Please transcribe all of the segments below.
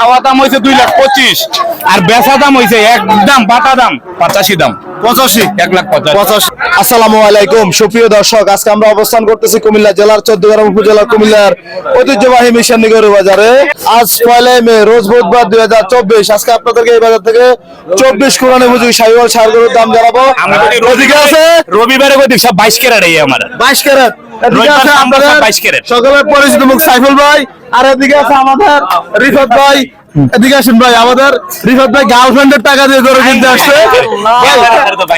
চাওয়া দাম হয়েছে দুই লাখ পঁচিশ। আর বেচা দাম হয়েছে একদম বাটা দাম পঁচাশি দাম। পঁচাশি? এক লাখ পঁচাশি। পঁচাশি। আসসালামু আলাইকুম। সুপ্রিয় দর্শক আজকে আমরা অবস্থান করতেছি কুমিল্লা জেলার চোদ্দগ্রাম উপজেলা কুমিল্লার ঐতিহ্যবাহী মিশন গরু বাজারে। আজ পয়লা মে রোজ বুধবার দুই হাজার চব্বিশ। আজকে আপনাদেরকে এই বাজার থেকে চব্বিশ কোরআনে বুঝি সাইওয়াল সার দাম জানাব। আছে? রবিবারে সব বাইশ ক্যারেট এই আমার। বাইশ ক্যারেট। এদিকে রবিবার আছে আমরা আমাদের সব 22 ক্যারেট। সকলের পরিচিত মুখ সাইফুল ভাই। আর এদিকে আছে আমাদের রিফাত ভাই। এদিকে আসেন ভাই আমাদের রিফাত ভাই গার্লফ্রেন্ডের টাকা দিয়ে গরু কিনতে আসছে।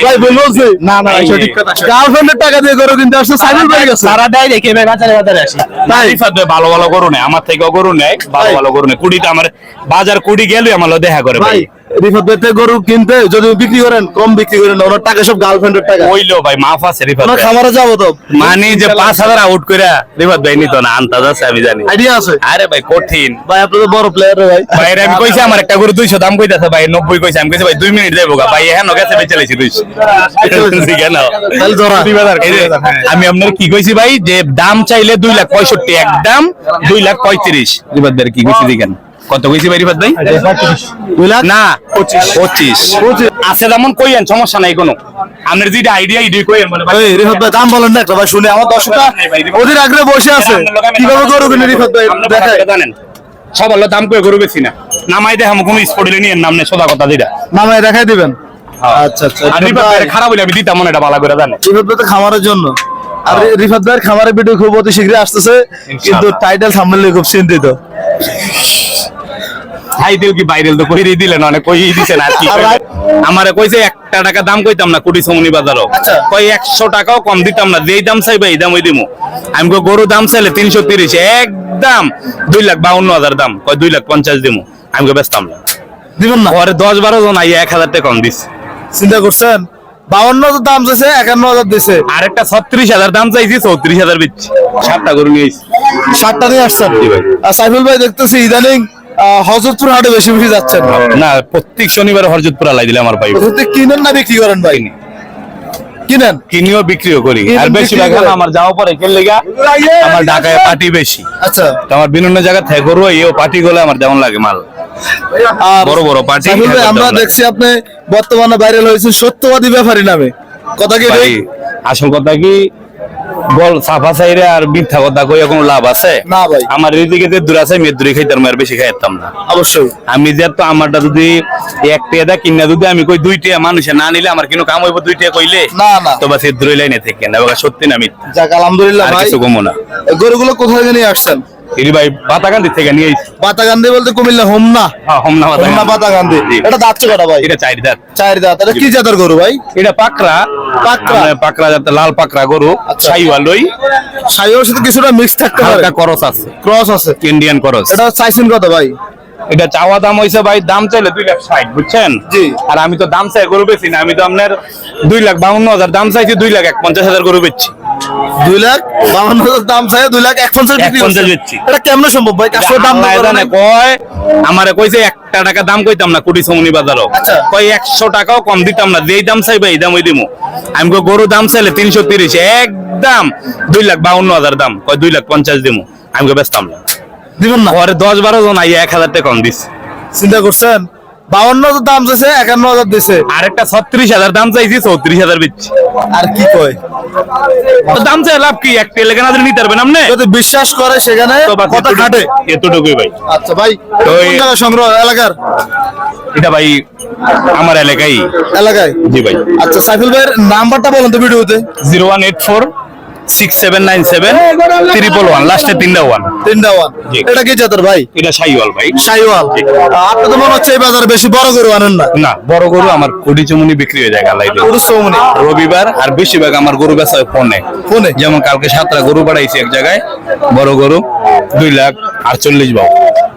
ভাই, ভুল বলছি। না না সঠিক। কথা গার্লফ্রেন্ডের টাকা দিয়ে গরু কিনতে আসছে ভাই গেছে। সারা দেয় দেখে ভাই বাজারে বাজারে আসি। ভাই। রিফাত ভাই ভালো ভালো গরু নেই আমার থেকেও গরু নেই ভালো ভালো গরু নেই। কুড়িটা আমার বাজার কুড়ি গেলে আমার দেখা করে ভাই রিফাত ভাই থেকে গরু কিনতে যদি বিক্রি করেন কম বিক্রি করেন ওনার টাকা সব গার্লফ্রেন্ডের টাকা। ওইলো ভাই মাফ আছে রিফাত ভাই। খামারে যাব তো। মানি যে পাঁচ হাজার আউট করে রিফাত ভাই নিত না আন্তাজ আছে আমি জানি। আইডিয়া আছে? আরে ভাই কঠিন। ভাই আপনি তো বড় প্লেয়ার রে ভাই। ভাই আমি কইছি আমার একটা গরু দুইশো দাম কইতাছে ভাই নব্বই কইছে আমি কইছি ভাই দুই মিনিট যাইবো গা। ভাই হ্যাঁ নগেছে বেঁচে লাইছি দুইশো। কেন তাহলে ধরা। আমি আপনার কি কইছি ভাই যে দাম চাইলে দুই লাখ পঁয়ষট্টি একদম দুই লাখ পঁয়ত্রিশ। রিবাদ ভাই কি কইছি দেখেন কত কইছি রিবাদ ভাই? না পঁচিশ। আছে যেমন কইয়েন সমস্যা নাই কোনো। আপনার যেটা আইডিয়া ইডি কইয়েন মানে ভাই। এই রিফাত ভাই দাম বলেন না একটা ভাই শুনে। আমার ওদের আগ্রহে বসে আছে। কীভাবে গরু কিনে রিফাত ভাই? জানেন। সব দাম গরু বেশি না। নামাই দেখাম কোনো স্পোর্টে নিয়ে নাম নেই সোজা কথা যেটা। নামায় দেখাই দিবেন? আচ্ছা আচ্ছা। ভাই খারাপ হইলে আমি দিতাম মনে এটা ভালো করে জানে রিফাত ভাই তো খামারের জন্য। আর রিফাত ভাইয়ের খামারের ভিডিও খুব অতি শীঘ্রই আসতেছে। কিন্তু টাইটেল সামনে খুব চিন্তিত। হাই দিল কি বাইরেল তো কইরেই দিলেন অনেক কই দিছেন আর কি আমারে কইছে একটা টাকা দাম কইতাম না সমনি বাজারও। আচ্ছা। কই একশো টাকাও কম দিতাম না যেই দাম চাইবে এই দাম ওই দিমু। আমি কই গরু দাম চাইলে তিনশো তিরিশ একদম দুই লাখ বাউন্ন হাজার দাম কয় দুই লাখ পঞ্চাশ দিমু। আমি কই বেচতাম না। দিবেন না? পরে দশ বারো জন আইয়া এক হাজার টাকা কম দিছে। চিন্তা করছেন? বাউন্ন হাজার দাম চাইছে একান্ন হাজার দিছে। আরেকটা ছত্রিশ হাজার দাম চাইছি চৌত্রিশ হাজার বেচছি। সাতটা গরু নিয়েছি ষাটটা নিয়ে আসছেন? আর সাইফুল ভাই দেখতেছি ইদানিং হজরতপুর হাটে বেশি বেশি যাচ্ছেন না? প্রত্যেক শনিবার আলাই দিলে আমার পাই প্রত্যেক কিনেন না বিক্রি করেন ভাই? কিনেন? কিনিও বিক্রিও করি। আর আমার যাওয়া পরে কেন লেগা? আমার ঢাকায় পার্টি বেশি। আচ্ছা। আমার বিভিন্ন জায়গা থেকে গরু এও পার্টি গুলো আমার যেমন লাগে মাল। বড় বড় পার্টি আমরা দেখছি আপনি বর্তমানে ভাইরাল হয়েছে সত্যবাদী ব্যাপারী নামে। কথা কি ভাই আসল কথা কি বল সাফা সাইরে আর মিথ্যা কথা কইয়া কোনো লাভ আছে? না ভাই। আমার এদিকে যে দূর আছে মেয়ে দূরে খাইতাম আর বেশি খাইতাম না। অবশ্যই। আমি যে তো আমারটা যদি এক টিয়া কিনা যদি আমি কই দুইটা টিয়া মানুষে না নিলে আমার কিনো কাম হইব দুই টিয়া কইলে? না না। তো বাস দূরে লাইনে থেকে না বাবা সত্যি না মিথ্যা? যাক আলহামদুলিল্লাহ ভাই। কিছু কমো না। গরুগুলো কোথায় নিয়ে আসছেন? এরি ভাই পাতাকান্দি থেকে নিয়ে আইছি পাতাগান্ধি বলতে কুমিল্লা হোমনা। হ্যাঁ, হোমনা হোমনা পাতাগান্ধি জি। এটা দাঁতছে কটা ভাই? এটা চার দাঁত। চার দাঁত। এটা কি জাতের গরু ভাই? এটা পাকড়া। পাকড়া? পাকড়া যাতে লাল পাকড়া গরু। ছাইওয়াল লই সাথে কিছুটা মিক্স থাকতে পারে। হালকা করস আছে। ক্রস আছে। ইন্ডিয়ান করস। এটা চাইছেন কত ভাই? এটা চাওয়া দাম হইছে ভাই দাম চাইলে দুই লাখ ষাট বুঝছেন। আর আমি তো দাম চাই গরু বেশি না আমি তো আপনার দুই লাখ বাউন্ন হাজার দাম চাইছি দুই লাখ এক পঞ্চাশ হাজার গরু বেচছি। দুই লাখ বাউন্ন হাজার দাম চাই দুই লাখ এক পঞ্চাশ বিক্রি 150 করছেন। বেচছি। এটা কেমনে সম্ভব ভাই? কাছে দাম জানে কয় আমারে কইছে একটা টাকা দাম কইতাম না কুড়ি সমনি বাজারও। আচ্ছা। কয় একশো টাকাও কম দিতাম না যেই দাম চাইবে এই দাম ওই দিমু। আমি কই গরু দাম চাইলে তিনশো তিরিশ একদম দুই লাখ বাউন্ন হাজার দাম। কয় দুই লাখ পঞ্চাশ দিমু। আমি কই বেচতাম না দিবেন না। পরে দশ বারো জন আইয়া এক হাজার টাকা কম দিছে। চিন্তা করছেন? বাউন্ন হাজার দাম চাইছে একান্ন হাজার দিছে। আরেকটা ছত্রিশ হাজার দাম চাইছি চৌত্রিশ হাজার বেচছি আর কি কয়? দাম চাই লাভ কি? একটা এলাকা না দিলে নিতে পারবেন আপনি? যদি বিশ্বাস করে সেখানে কথা খাটে। এতটুকুই ভাই। আচ্ছা ভাই কোন সংগ্রহ এলাকার? এটা ভাই আমার এলাকায়। এলাকায়? জি ভাই। আচ্ছা সাইফুল ভাইয়ের নাম্বারটা বলেন তো ভিডিওতে। Zero one eight four six seven nine seven triple one লাস্টে তিনটা ওয়ান তিনটা ওয়ান এটা কি জাতের ভাই? এটা সাইওয়াল ভাই। আপনি তো মনে হচ্ছে এই বাজারে বেশি বড় গরু আনেন না। না বড় গরু আমার কোটি চুমুনি বিক্রি হয়ে যায় গালাই সৌমনি রবিবার আর বেশিরভাগ আমার গরু বেচা হয় ফোনে। ফোনে? যেমন কালকে সাতটা গরু বাড়াইছি এক জায়গায় বড় গরু দুই লাখ আটচল্লিশ বাবু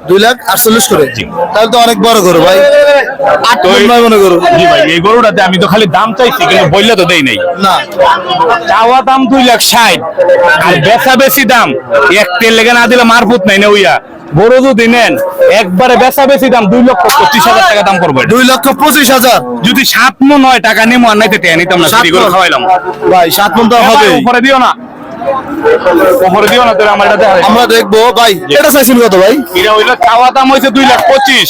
দুই লাখ আটচল্লিশ করে। তাহলে তো অনেক বড় গরু ভাই। আট এই- নয় মনে গরু জি ভাই এই গরুটাতে আমি তো খালি দাম চাইছি কিন্তু বললে তো দেই নাই। না। চাওয়া দাম দুই লাখ ষাট আর বেচা বেশি দাম। এক তেল লেগে না দিলে মারফুত নাই না উইয়া। বড় যদি নেন একবারে বেচা বেশি দাম দুই লক্ষ পঁচিশ হাজার টাকা দাম করবে দুই লক্ষ পঁচিশ হাজার। যদি সাত মন হয় টাকা নিমো আর নাইতে টেয়া নিতাম না? খাওয়াইলাম। ভাই সাত মন তো হবে উপরে দিও না। উপরে দিও না তোর আমার এটা দেখা আমরা দেখব ভাই এটা চাইছেন কত ভাই? এটা হইল চাওয়া দাম হয়েছে দুই লাখ পঁচিশ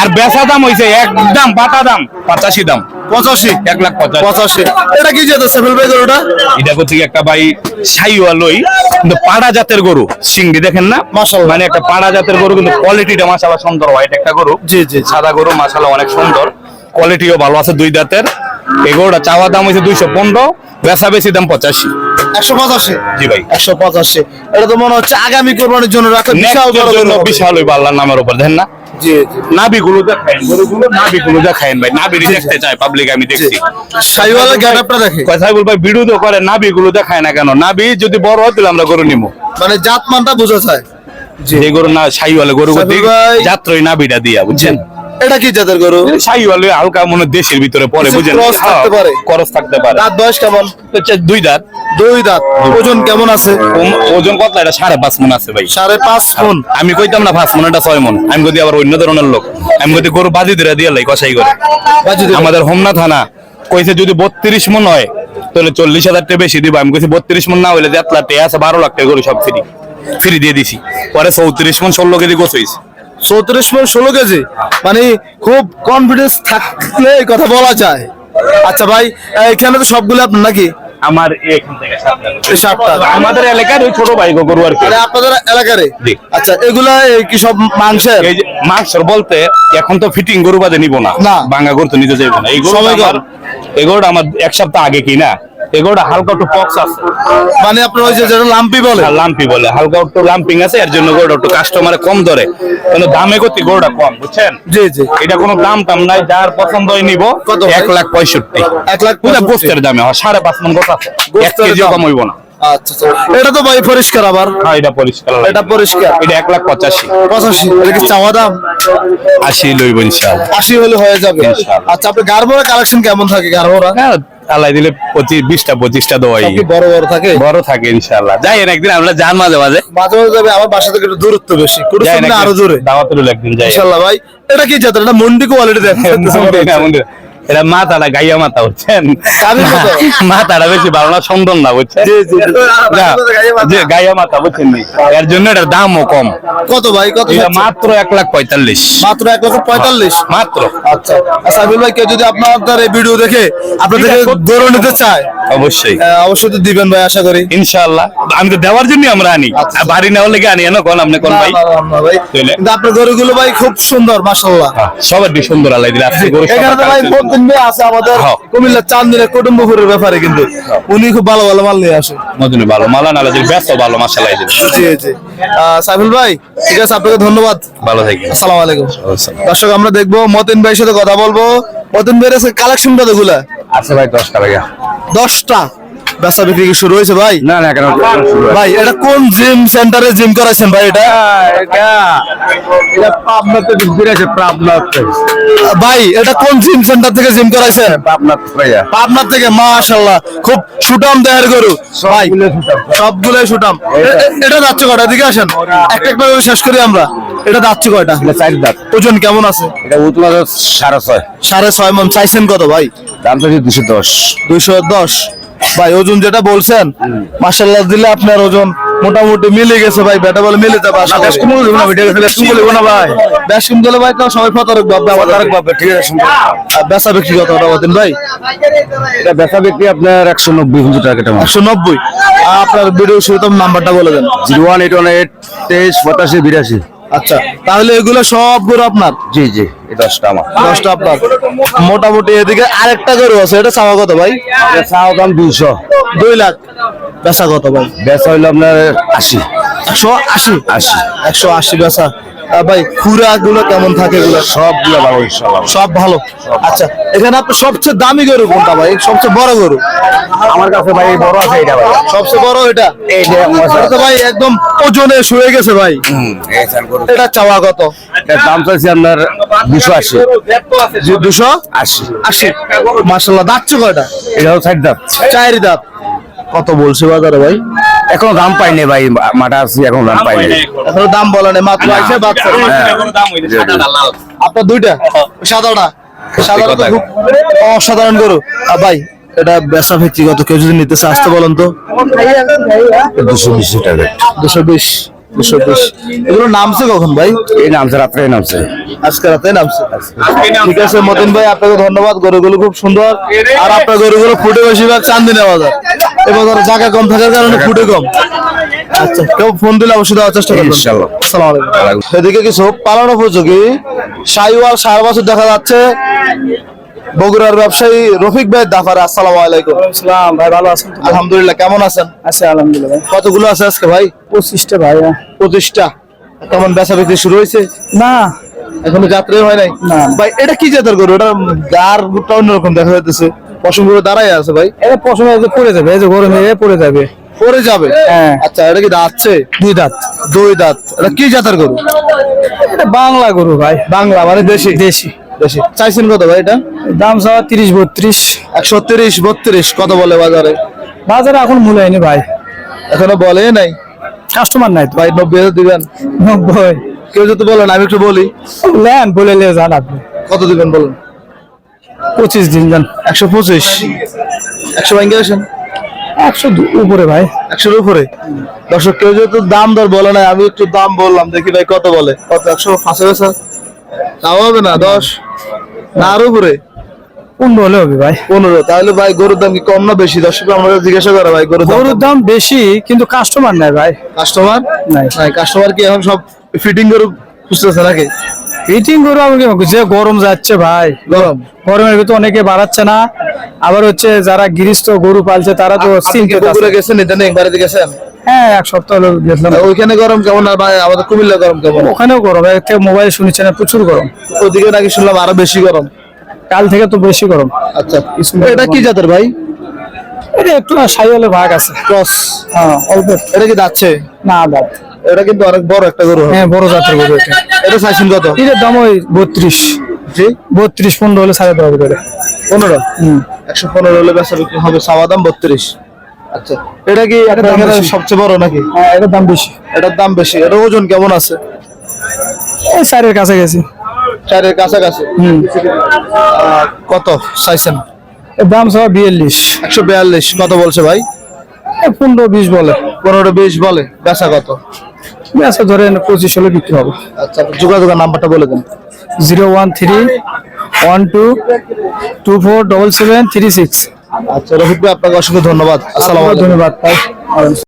আর বেচা দাম হয়েছে একদম বাটা দাম পঁচাশি দাম। পঁচাশি? এক লাখ পঁচাশি। পঁচাশি। এটা কি যেত সেভেল ভাই গরুটা? এটা করছে একটা ভাই সাইওয়া লই কিন্তু পাড়া জাতের গরু সিংড়ি দেখেন না? মাশাআল্লাহ। মানে একটা পাড়া জাতের গরু কিন্তু কোয়ালিটিটা মাশাআল্লাহ সুন্দর হোয়াইট একটা গরু। জি, জি। সাদা গরু মাশাআল্লাহ অনেক সুন্দর। কোয়ালিটিও ভালো আছে দুই দাঁতের। এই গরুটা চাওয়া দাম হয়েছে দুইশো পনেরো বেচা বেশি দাম পঁচাশি। একশো পঁচাশি। জি ভাই। একশো পঁচাশি। এটা তো মনে হচ্ছে আগামী কোরবানির জন্য রাখা বিশাল বড়। বিশাল ওই আল্লাহর নামের উপর দেখেন না? দেখায় গরুগুলো দেখায় ভাই দেখতে চায় পাবলিক আমি দেখছি। করে দেখায় কেন? নাবি যদি বড় হয় তাহলে আমরা গরু মানে জাত মানটা বোঝা যায়। যে গরু না সাইওয়ালে গরু। যাত্রই নাবিটা দিয়া বুঝছেন? এটা কি জাতের গরু? হালকা মনে দেশের ভিতরে পড়ে বুঝেন? cross থাকতে পারে। করস থাকতে পারে। দাঁত বয়স কেমন? হচ্ছে দুই দাঁত। দুই দাঁত। ওজন কেমন আছে? ওজন কত এটা সাড়ে পাঁচ মন আছে ভাই। সাড়ে পাঁচ মন। আমি কইতাম না পাঁচ মন এটা ছয় মন। আমি কইতে আবার অন্য ধরনের লোক। আমি কইতে গরু বাজি দিয়ে দিয়ে লাই কষাই করে। আমাদের হোমনা থানা কইছে যদি বত্রিশ মন হয় তাহলে চল্লিশ হাজার টাকা বেশি দিব। আমি কইছি বত্রিশ মন না হইলে দেড় লাখ টাকা আছে বারো লাখ টাকা গরু সব ফ্রি ফ্রি দিয়ে দিছি। পরে চৌত্রিশ মন ষোলো কেজি গোছ হয়েছে চৌত্রিশ মন ষোলো কেজি। মানে খুব কনফিডেন্স থাকলে এই কথা বলা যায়। আচ্ছা ভাই এখানে তো সবগুলো আপনার নাকি? আমার এখান থেকে সাতটা সাতটা। আমাদের এলাকার ওই ছোট ভাই গরু আর কি। আপনাদের এলাকারে আচ্ছা এগুলা কি সব মাংসের? এই যে মাংসর বলতে এখন তো ফিটিং গরু বাদে নিব না। বাঙ্গা গরু তো নিতে যাইব না। এই গরু। আমার এই গরুটা আমার এক সপ্তাহ আগে কি গরুটা হালকা একটু পক্স আছে। মানে আপনার ওই যে যেটা লাম্পি বলে? লাম্পি বলে। হালকা একটু লাম্পিং আছে এর জন্য গরুটা একটু কাস্টমারে কম ধরে। কিন্তু দামে গতি গরুটা কম বুঝছেন? জি জি। এটা কোনো দাম টাম নাই যার পছন্দ হয় নিব। কত এক লাখ পঁয়ষট্টি। এক লাখ পুরো গোস্তের দামে হয় সাড়ে পাঁচ মন গোস আছে। এক কেজিও কম হইব না। আচ্ছা আচ্ছা। এটা তো ভাই পরিষ্কার আবার। হ্যাঁ এটা পরিষ্কার। এটা পরিষ্কার। এটা এক লাখ পঁচাশি। পঁচাশি। এটা কি চাওয়া দাম? আশি লইব ইনশাআল্লাহ। আশি হলে হয়ে যাবে। আচ্ছা আপনি গারবোরা কালেকশন কেমন থাকে গারবোরা হ্যাঁ আল্লাহ দিলে পঁচিশ বিশটা পঁচিশটা দোয়াই বড় বড় থাকে? বড় থাকে ইনশাল্লাহ যাই একদিন আমরা যান মাঝে মাঝে। মাঝে মাঝে যাবে আমার বাসা থেকে একটু দূরত্ব বেশি। আরও দূরে দাওয়াত একদিন যাই। ইনশাল্লাহ ভাই এটা কি জাতের? এটা মন্ডি কোয়ালিটি দেখেন। এটা মাথাটা গাইয়া মাথা বুঝছেন? কাদের মতো? মাথাটা বেশি ভালো না না বুঝছেন? গাইয়া মাথা। বুঝছেন এর জন্য এটার দামও কম। কত ভাই কত মাত্র এক লাখ পঁয়তাল্লিশ। মাত্র এক লক্ষ পঁয়তাল্লিশ? মাত্র। আচ্ছা। আচ্ছা আবিল ভাই কেউ যদি আপনার এই ভিডিও দেখে গরু নিতে চায় অবশ্যই। অবশ্যই তো দিবেন ভাই আশা করি। ইনশাআল্লাহ। আমি তো দেওয়ার জন্য আমরা আনি। আচ্ছা। আর বাড়ি নেওয়ার লেগে আনি কোন আপনি কোন ভাই? কিন্তু আপনার গরুগুলো ভাই খুব সুন্দর মাশাল্লাহ হ্যাঁ, সবার দিয়ে সুন্দর আল্লাহ দিলে আপনি গরু রতন আছে আমাদের। হ্যাঁ। কুমিল্লা চান্দিনের কুটুম্বপুরের ব্যাপারে কিন্তু হ্যাঁ। উনি খুব ভালো ভালো মাল নিয়ে আসে। মজুনি ভালো মাল আনা লাগে ব্যস্ত ভালো মাশাআল্লাহ জি জি। সাইফুল ভাই ঠিক আছে আপনাকে ধন্যবাদ। ভালো থাকি আসসালামু আলাইকুম। দর্শক আমরা দেখব মতিন ভাইয়ের সাথে কথা বলব। মতিন ভাইয়ের কালেকশনটা দেখুলা আছে ভাই 10টা ভাইয়া। 10টা ব্যবসা বিক্রি কি শুরু হয়েছে ভাই? না না ভাই এটা কোন জিম সেন্টারে জিম করাইছেন ভাই এটা? ভাই এটা কোন জিম সেন্টার থেকে জিম করাইছেন পাবনা থেকে খুব সুটাম দেহের গরু। ভাই সবগুলো সুটাম। এটা যাচ্ছে দিকে আসেন। এক এক ভাবে শেষ করি আমরা। এটা যাচ্ছে কয়টা? চার দাঁত। ওজন কেমন আছে? এটা ওজন সাড়ে ছয়। সাড়ে ছয় মন। চাইছেন কত ভাই? দাম দুশো দশ। দুশো দশ। ভাই ওজন যেটা বলছেন মাসাল্লাহ দিলে আপনার ওজন মোটামুটি মিলে গেছে ভাই বেটা বলে মিলে যাবে আশা করি। বেশ কম গেলে ভাই? তো সবাই প্রতারক ভাববে আমার তারক ভাববে ঠিক আছে আর বেচা বিক্রি কত বলেন ভাই? এটা বেচা বিক্রি আপনার একশো নব্বই টাকা টাকা একশো নব্বই। আপনার ভিডিও শুরুতে নাম্বারটা বলে দেন। Zero one eight one eight তেইশ পঁচাশি বিরাশি। আচ্ছা তাহলে এগুলো সবগুলো আপনার? জি জি দশটা আমার। দশটা আপনার। মোটামুটি এদিকে আরেকটা গরু আছে এটা চাওয়া কত ভাই? চাওয়া দাম দুইশো। দুই লাখ। বেচা কত ভাই? বেচা হইল আপনার আশি। একশো আশি? আশি। একশো আশি বেচা ভাই খুরা গুলো কেমন থাকে এগুলো? সবগুলো ভালো সব ভালো? আচ্ছা এখানে আপনার সবচেয়ে দামি গরু কোনটা ভাই? সবচেয়ে বড় গরু? আমার কাছে ভাই বড় আছে এটা ভাই। সবচেয়ে বড় এটা? এটা তো ভাই একদম ওজনে শুয়ে গেছে ভাই। এটা চাওয়া কত? দাম চাইছি আপনার দুশো আশি। দুশো? আশি। আশি। মার্শাল্লাহ দাচ্ছে কয়টা? এটাও ষাট দাম চারি দাঁত। কত বলছে বাজারে ভাই? এখনও দাম পাইনি ভাই মাটা আছি এখন দাম পাইনি। এখনও। দাম বলা নেই মাত্র আইসে বাচ্চা। আপনার দুইটা? সাদাটা? সাদাটা তো খুব অসাধারণ গরু। ভাই এটা বেচা ভিত্তিগত কেউ যদি নিতে চায় আসতে বলেন তো। দুশো বিশ টাকা দুশো বিশ। দুশো বিশ। এগুলো নামছে কখন ভাই? এই নামছে রাত্রে নামছে। আজকে রাতে নামছে। ঠিক আছে মতিন ভাই আপনাকে ধন্যবাদ। গরুগুলো খুব সুন্দর। আর আপনার গরুগুলো ফুটে বেশিরভাগ চান্দিনা বাজার এবার জায়গা কম থাকার কারণে ফুটে কম। আচ্ছা কেউ ফোন দিলে অবশ্যই দেওয়ার চেষ্টা করবেন। ইনশাআল্লাহ। আসসালামু আলাইকুম। এদিকে কিছু পালন উপযোগী। সাইওয়াল সারা বছর দেখা যাচ্ছে। বগুড়ার ব্যবসায়ী রফিক ভাই দাফার আসসালামু আলাইকুম। ইসলাম ভাই ভালো আছেন আলহামদুলিল্লাহ কেমন আছেন? আছে আলহামদুলিল্লাহ ভাই। কতগুলো আছে আজকে ভাই? পঁচিশটা ভাই হ্যাঁ। পঁচিশটা। কেমন বেচা বিক্রি শুরু হয়েছে? না। এখনও যাত্রা হয় নাই? না। ভাই এটা কি জাতের গরু? এটা গার গুটটা অন্যরকম দেখা যাচ্ছে পশম গরু দাঁড়াই আছে ভাই। এটা পশমে পড়ে যাবে এই যে গরমে এ পড়ে যাবে। পরে যাবে? হ্যাঁ। আচ্ছা এটা কি দাঁতছে দুই দাঁত। দুই দাঁত। এটা কি জাতের গরু? এটা বাংলা গরু ভাই। বাংলা মানে দেশি? দেশি। দেশি চাইছেন কত ভাই এটা? দাম চাওয়া তিরিশ বত্রিশ। একশো তিরিশ বত্রিশ কত বলে বাজারে? বাজারে এখন মূল্যায়নি ভাই। এখনও বলে নাই? কাস্টমার নাই ভাই নব্বই হাজার দিবেন? নব্বই। কেউ যদি বলেন আমি একটু বলি। লেন বলে লে যান আপনি। কত দিবেন বলুন? পঁচিশ দিন যান। একশো পঁচিশ। একশো ভাঙ্গে আসেন একশো উপরে ভাই। একশোর উপরে? দর্শক কেউ যেহেতু দাম দর বলে নাই আমি একটু দাম বললাম দেখি ভাই কত বলে। কত? একশো পাঁচশো বেসা তাও হবে না দশ? না আর উপরে পনেরো হলে হবে ভাই। পনেরো তাহলে ভাই গরুর দাম কি কম না বেশি? দর্শক আমরা জিজ্ঞাসা করে ভাই গরুর গরুর দাম বেশি কিন্তু কাস্টমার নাই ভাই। কাস্টমার নাই। নাই কাস্টমার কি এখন সব ফিটিং গরু খুঁজতেছে নাকি? ফিটিং গরু আমি কি- যে গরম যাচ্ছে ভাই। গরম? গরমের ভিতরে অনেকে বাড়াচ্ছে না। আবার হচ্ছে যারা গৃহস্থ গরু পালছে তারা তো চিন্তিত বগুড়া আছে। গেছেন বাড়িতে গেছেন? হ্যাঁ এক সপ্তাহ হলো গেছিলাম। ওইখানে গরম কেমন? আর ভাই আমাদের কুমিল্লা গরম কেমন? ওখানেও গরম। এর থেকে মোবাইল শুনেছে না প্রচুর গরম। ওদিকে নাকি শুনলাম আরও বেশি গরম। কাল থেকে তো বেশি গরম। আচ্ছা। এটা কি জাতের ভাই? এটা একটু না সাইওয়ালের ভাগ আছে। ক্রস। হ্যাঁ অল্প। এটা কি যাচ্ছে না দাম এটা কিন্তু অনেক বড় একটা গরু হ্যাঁ বড় জাতের গরু এটা। এটা চাইছেন কত? এটার দাম ওই বত্রিশ। জি? বত্রিশ পনেরো হলে সাড়ে দেওয়া হবে পনেরো? হুম। একশো পনেরো হলে বেচা বিক্রি হবে দাম বত্রিশ। আচ্ছা। এটা কি আপনার। সবচেয়ে বড় নাকি? হ্যাঁ এটার দাম বেশি। এটার দাম বেশি। এটা ওজন কেমন আছে? এই চারের কাছে গেছি চারের কাছাকাছি? হুম। কত চাইছেন? এর দাম সব বিয়াল্লিশ। একশো বিয়াল্লিশ। কত বলছে ভাই? পনেরো বিশ বলে। পনেরো বিশ বলে। বেচা কত? আচ্ছা ধরেন পঁচিশ হলে বিক্রি হবে। আচ্ছা যোগাযোগের নাম্বারটা বলে দেন। Zero one three one two two four double seven three six. আচ্ছা রফিক ভাই আপনাকে অসংখ্য ধন্যবাদ। আসসালাম ধন্যবাদ।